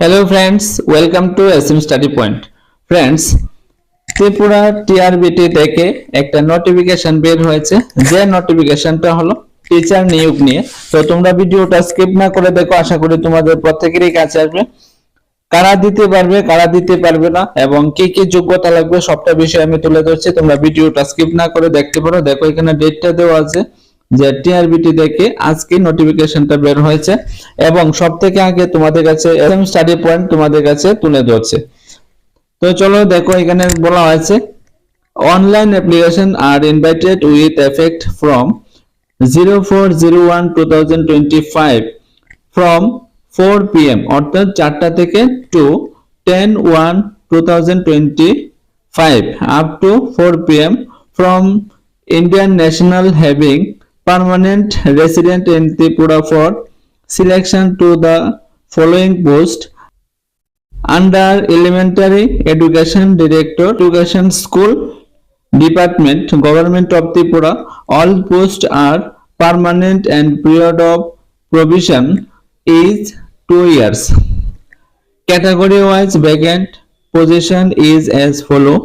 Hello friends welcome to SM study point friends Tripura TRBT থেকে একটা notification বের হয়েছে। যে নোটিফিকেশনটা হলো টিচার নিয়োগ নিয়ে। তো তোমরা ভিডিওটা স্কিপ না করে দেখো। আশা করি তোমাদের প্রত্যেকেরই কাছে আসবে। কারা দিতে পারবে, কারা দিতে পারবে না, এবং কি কি যোগ্যতা লাগবে, সবটা বিষয় আমি তুলে ধরছি। তোমরা ভিডিওটা স্কিপ না করে দেখতে পারো। দেখো, এখানে ডেটটা দেওয়া আছে। যে টিআরবিটি থেকে আজকে নোটিফিকেশনটা বের হয়েছে এবং সব থেকে আগে তোমাদের কাছে এসএম স্টাডি পয়েন্ট তোমাদের কাছে তুলে ধরছে। তো চলো দেখো এখানে বলা হয়েছে online application R invited with effect from zero four zero one two thousand twenty five from four PM অর্থাৎ চারটা থেকে to ten one two thousand twenty five up to four permanent resident in Tripura for selection to the following post under elementary education director education school department government of tripura all posts are permanent and period of provision is 2 years category wise vacant position is as follow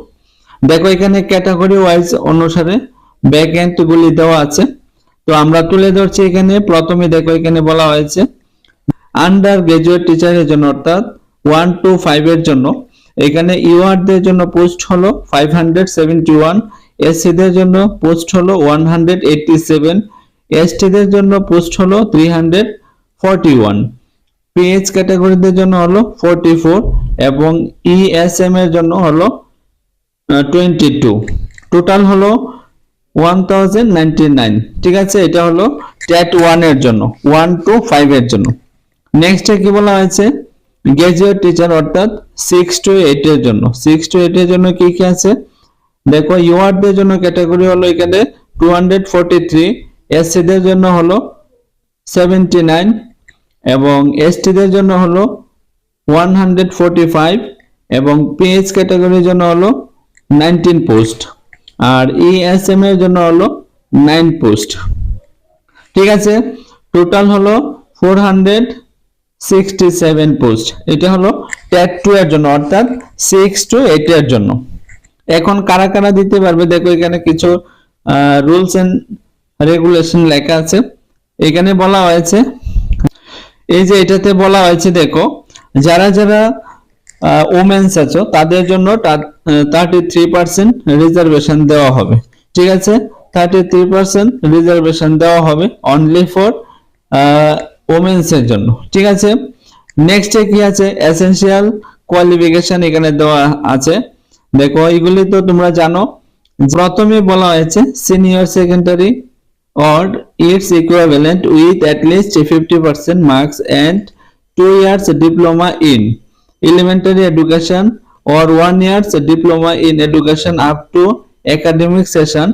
দেখো এখানে category wise অনুসারে vacant গুলি দেওয়া আছে তো আমরা তুলে ধরছি এখানে, প্রথমে দেখো এখানে বলা হয়েছে আন্ডার গ্রাজুয়েট টিচারের জন্য অর্থাৎ ওয়ান টু ফাইভ এর জন্য, এখানে ইউআরদের জন্য পোস্ট হলো ফাইভ হান্ড্রেড সেভেন্টি ওয়ান এসসিদের জন্য পোস্ট হলো ওয়ান হান্ড্রেড এইটটি সেভেন এসটিদের জন্য পোস্ট হলো three hundred forty one PH ক্যাটাগরিদের জন্য হলো ফোরটি ফোর এবং ইএসএম এর জন্য হলো টোয়েন্টি টু টোটাল হলো ওয়ান থাউজেন্ড নাইনটি নাইন ঠিক আছে, এটা হলো ট্যাট ওয়ানের জন্য ওয়ান টু ফাইভ এর জন্য। নেক্সট কি বলা হয়েছে? গ্রাজুয়েট টিচার অর্থাৎ সিক্স টু এইট এর জন্য। সিক্স টু এইট এর জন্য কি কি আছে? দেখো ইউআরদের জন্য ক্যাটাগরি হলো এখানে টু হান্ড্রেড ফোরটি থ্রি এসসিদের জন্য হলো সেভেন্টি নাইন এবং এসটিদের জন্য হলো ওয়ান হান্ড্রেড ফোরটি ফাইভ এবং পিএইচ ক্যাটাগরির জন্য হলো নাইনটিন পোস্ট আর ইএসএম এর জন্য হলো নাইন পোস্ট ঠিক আছে? টোটাল হলো four hundred sixty seven post এটা হলো ট্যাট টু এর জন্য, অর্থাৎ সিক্স টু এইট এর জন্য। এখন কারা কারা দিতে পারবে? দেখো এখানে কিছু রুলস এন্ড রেগুলেশন লেখা আছে। এখানে বলা হয়েছে, এই যে এটাতে বলা হয়েছে, দেখো, যারা যারা ওমেন্স আছো, তাদের জন্য থার্টি থ্রি পার্সেন্ট রিজার্ভেশন দেওয়া হবে। ঠিক আছে? থার্টি থ্রি পার্সেন্ট রিজার্ভেশন দেওয়া হবে অনলি ফর ওমেন্স এর জন্য। ঠিক আছে? নেক্সটে কি আছে? এসেনশিয়াল কোয়ালিফিকেশন এখানে দেওয়া আছে। দেখো, এইগুলি তো তোমরা জানো। প্রথমে বলা হয়েছে senior secondary or its equivalent with at least 50% marks and 2 years diploma in elementary education or 1 years diploma in education up to academic session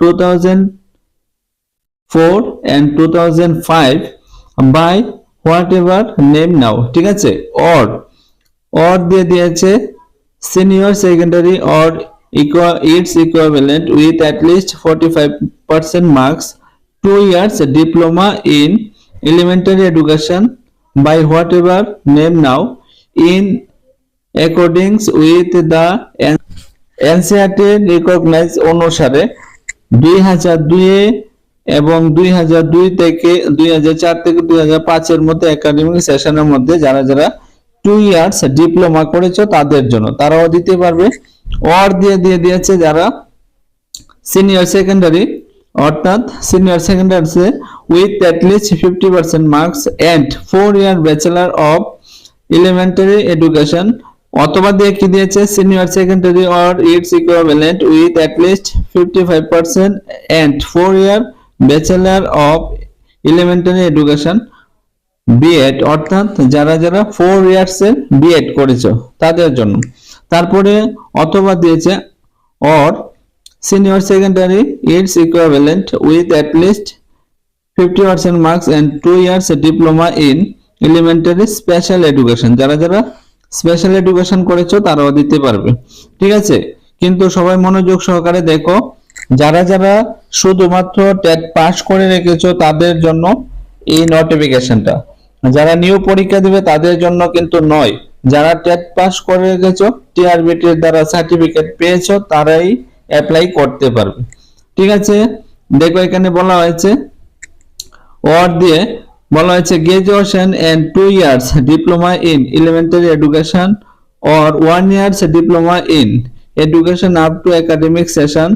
2004 and 2005 by whatever name now ঠিক আছে or or দিয়ে দিয়েছে senior secondary or its equivalent with at least 45% marks two years diploma in elementary education by whatever name now in accordance with the NCERT recognized অনুসারে দুই হাজার দুইয়ে এবং দুই হাজার দুই থেকে দুই হাজার চার থেকে দুই হাজার পাঁচের মধ্যে একাডেমিক সেশনের মধ্যে যারা যারা টু ইয়ার্স ডিপ্লোমা করেছ তাদের জন্য। তারাও দিতে পারবে। অর দিয়ে দিয়ে দিয়েছে যারা সিনিয়র সেকেন্ডারি অর্থাৎ senior সেকেন্ডারিতে with at least fifty percent marks and four year bachelor of elementary education অথবা দিয়ে কি দিয়েছে? Senior secondary or its equivalent with at least fifty five percent and four year bachelor of elementary education BEd অর্থাৎ যারা যারা four years এর B Ed করেছ, তাদের জন্য। তারপরে অথবা দিয়েছে or senior secondary its equivalent with at least 50% marks and 2 years diploma in elementary special education যারা যারা স্পেশাল এডুকেশন করেছ, তারাও দিতে পারবে। ঠিক আছে? কিন্তু সবাই মনোযোগ সহকারে দেখো, যারা যারা শুধুমাত্র টেট পাস করে রেখেছো, তাদের জন্য এই নোটিফিকেশনটা যারা নিউ পরীক্ষা দিবে, তাদের জন্য কিন্তু নয়। যারা টেট পাস করে রেখেছো, টিআরবিটির দ্বারা সার্টিফিকেট পেয়েছ, তারাই অ্যাপ্লাই করতে পারবে। ঠিক আছে? দেখো এখানে বলা হয়েছে ওয়ার্ড দিয়ে বলা হয়েছে graduation and two years diploma in elementary education or one year's diploma in education up to academic session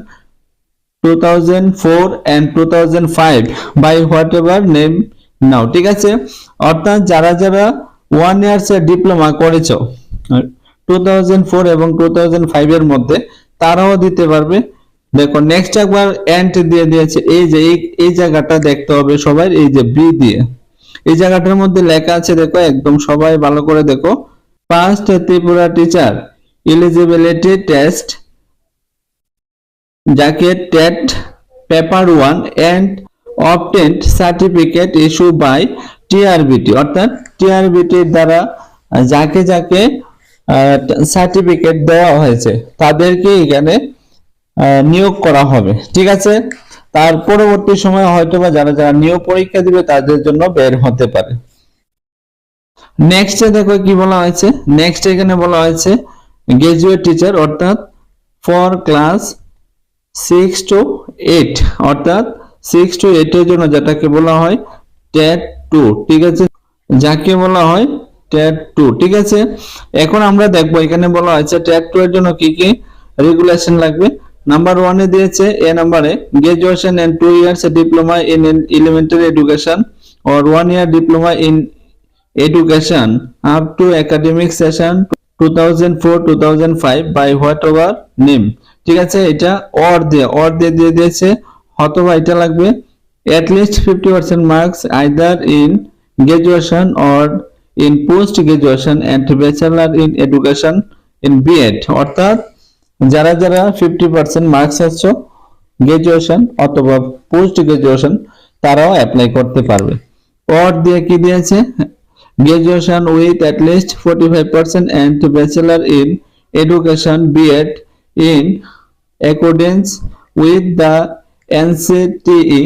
2004 and 2005 by whatever name now. ঠিক আছে? অর্থাৎ যারা যারা ওয়ান ইয়ার্স এর ডিপ্লোমা করেছ 2004 এবং 2005 এর মধ্যে, তারাও দিতে পারবে। দেখো নেক্সট একবার এন্ড দিয়ে দিয়েছে। এই যে, এই জায়গাটা দেখতে হবে সবাই, এই যে বি দিয়ে। এই জায়গাটার মধ্যে লেখা আছে, দেখো, একদম সবাই ভালো করে দেখো। Past Tripura teacher eligibility test যাকে TET paper one and obtained certificate issue by TRBT অর্থাৎ টিআরবিটির দ্বারা যাকে যাকে সার্টিফিকেট দেওয়া হয়েছে, তাদেরকে এখানে নিয়োগ করা হবে। ঠিক আছে? তার পরবর্তী সময় হয়তোবা যারা যারা নিয়োগ পরীক্ষা দিবে তাদের জন্য বের হতে পারে। নেক্সটে দেখো কি বলা হয়েছে। নেক্সট এখানে বলা হয়েছে গ্রাজুয়েট টিচার অর্থাৎ for class six to eight অর্থাৎ সিক্স টু এইটের জন্য যেটাকে বলা হয় টেট টু ঠিক আছে? যাকে বলা হয় টেট টু ঠিক আছে? এখন আমরা দেখব এখানে বলা হয়েছে টেট টু এর জন্য কি কি রেগুলেশন লাগবে। নাম্বার ওয়ানে দিয়েছে এ নাম্বারে graduation and two years a diploma in elementary education or one year diploma in education up to academic session two thousand four by name ঠিক আছে? এটা অর দিয়ে অর দিয়ে দিয়ে দিয়েছে। অথবা এটা লাগবে at least fifty percent marks either in graduation or in post graduation and bachelor in education in BEd অর্থাৎ যারা যারা 50% মার্কস আসছো গ্রাজুয়েশন অথবা পোস্ট গ্রাজুয়েশন তারাও অ্যাপ্লাই করতে পারবে। অর দিয়ে কি দিয়েছে? Graduation with at least forty five percent and bachelor in education BEd in accordance with the NCTE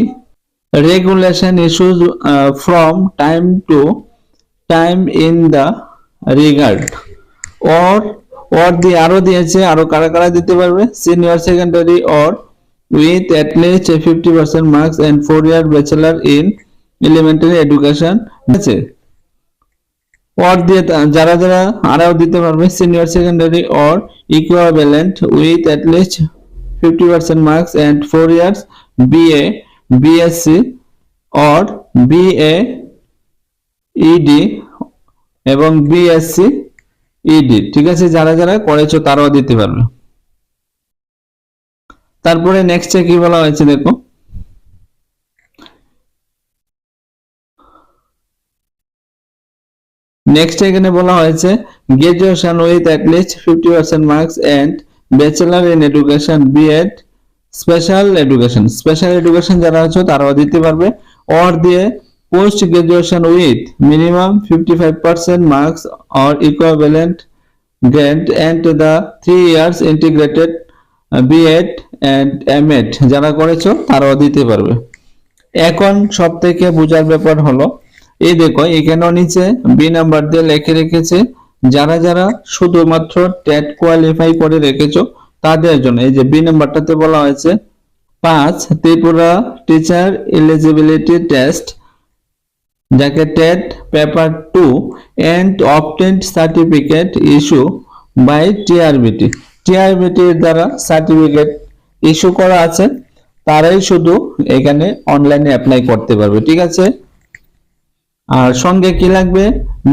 regulation issues uh, from time to time in the regard or word দিয়ে আরও দিয়েছে আরও কারা কারা দিতে পারবে? Senior secondary or with at least fifty percent marks and four year bachelor in elementary education আছে? Word দিয়ে যারা যারা আরও দিতে পারবে senior secondary or equa equivalent with at least fifty percent marks and four years BA BSc or BA ED এবং BSc ED, ঠিক আছে? যারা যারা করেছ তারাও দিতে পারবে। তারপরে নেক্সটে কি বলা হয়েছে দেখো? নেক্সট এখানে বলা হয়েছে graduation with at least fifty percent marks and bachelor in education BEd special education special education যারা আছে তারাও দিতে পারবে। অর দিয়ে with minimum fifty five percent marks or equivalent grade and the three years integrated BEd and MEd যারা করেছ, তারাও দিতে পারবে। এখন সব থেকে বোঝার ব্যাপার হলো, এই দেখো, এখানেও নিচে বি নাম্বার দিয়ে লিখে রেখেছে, যারা যারা শুধুমাত্র টেট কোয়ালিফাই করে রেখেছো, তাদের জন্য, এই যে বি নাম্বারটাতে বলা হয়েছে, পাঁচ, ত্রিপুরা টিচার এলিজিবিলিটি টেস্ট যাকে TET paper two and obtained certificate issue by TRBT টিআরবিটির দ্বারা সার্টিফিকেট ইস্যু করা আছে, তারাই শুধু এখানে অনলাইনে অ্যাপ্লাই করতে পারবে, ঠিক আছে? আর সঙ্গে কি লাগবে?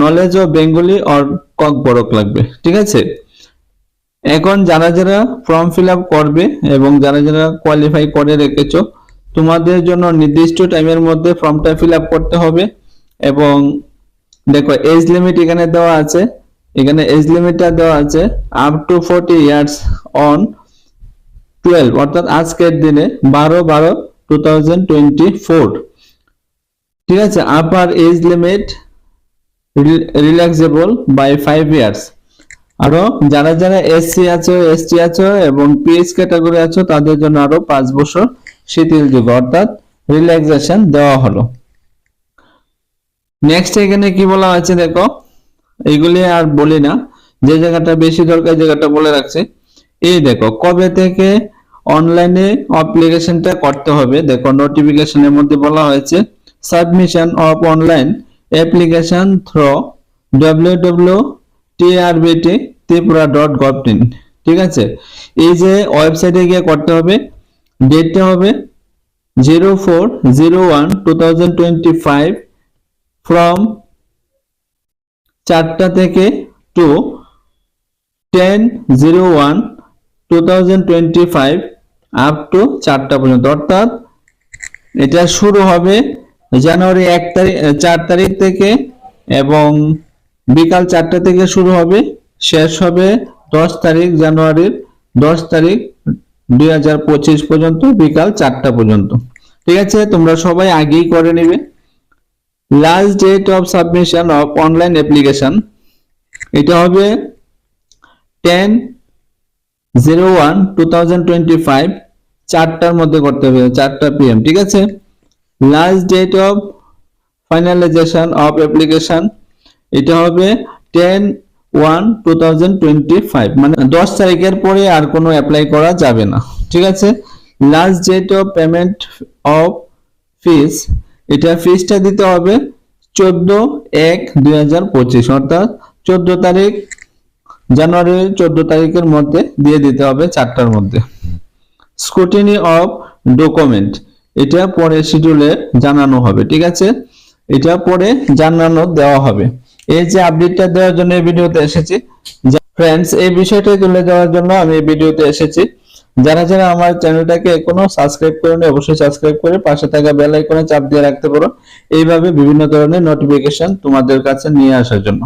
নলেজ ও বেঙ্গলি অর কক বড়ক লাগবে, ঠিক আছে? এখন যারা যারা ফর্ম ফিল করবে এবং যারা যারা কোয়ালিফাই করে রেখেছো, তোমাদের জন্য নির্দিষ্ট টাইমের মধ্যে ফর্মটা ফিল করতে হবে। এবং দেখো এজ লিমিট এখানে দেওয়া আছে, এখানে এজ লিমিটটা দেওয়া আছে up to forty years on twelve অর্থাৎ আজকের দিনে বারো বারো টু থাউজেন্ড টোয়েন্টি ফোর ঠিক আছে? Upper age limit relaxable by five years আরও যারা যারা এসসি আছো এসটি আছো এবং পিএইচ ক্যাটাগরি আছো, তাদের জন্য আরও পাঁচ বছর শিথিল যুগ। অর্থাৎ রিল্যাক্সেশন দেওয়া হলো। নেক্সট এখানে কি বলা হয়েছে দেখো? এইগুলি আর বলি না। যে জায়গাটা বেশি দরকার জায়গাটা বলে রাখছে। এই দেখো, কবে থেকে অনলাইনে অ্যাপ্লিকেশনটা করতে হবে? দেখো নোটিফিকেশনের মধ্যে বলা হয়েছে submission of online application through www.trbt Tripura dot gov ঠিক আছে? এই যে ওয়েবসাইটে গিয়ে করতে হবে ডেটটা হবে zero four zero one two thousand twenty five from চারটা থেকে to ten zero one two thousand twenty five up to চারটা পর্যন্ত। অর্থাৎ এটা শুরু হবে জানুয়ারি এক তারিখ চার তারিখ থেকে এবং বিকাল চারটা থেকে শুরু হবে, শেষ হবে দশ তারিখ জানুয়ারির দশ তারিখ দুই হাজার পঁচিশ পর্যন্ত, বিকাল চারটা পর্যন্ত। ঠিক আছে, তোমরা সবাই আগেই করে নিবে। Last date of submission of online application এটা হবে ten zero one two thousand twenty five চারটার মধ্যে করতে হবে, চারটা পিএম ঠিক আছে? Last date of finalization of application এটা হবে ten one two thousand twenty five মানে দশ তারিখের পরে আর কোনো অ্যাপ্লাই করা যাবে না, ঠিক আছে? Last date of payment of fees এটা ফিসটা দিতে হবে চোদ্দ এক দুই অর্থাৎ চোদ্দ তারিখ জানুয়ারি, চোদ্দ তারিখের মধ্যে দিয়ে দিতে হবে চারটার মধ্যে। স্ক্রুটিনি অফ ডকুমেন্ট এটা পরে শিডিউলে জানানো হবে, ঠিক আছে? এটা পরে জানানো দেওয়া হবে। এই যে আপডেটটা দেওয়ার জন্য এই ভিডিওতে এসেছি। ফ্রেন্ডস এই বিষয়টা তুলে দেওয়ার জন্য আমি এই ভিডিওতে এসেছি। যারা যারা আমার চ্যানেলটাকে এখনও সাবস্ক্রাইব করেনি, অবশ্যই সাবস্ক্রাইব করে পাশে থাকা বেল আইকনে চাপ দিয়ে রাখতে পারো। এইভাবে বিভিন্ন ধরনের নোটিফিকেশন তোমাদের কাছে নিয়ে আসার জন্য।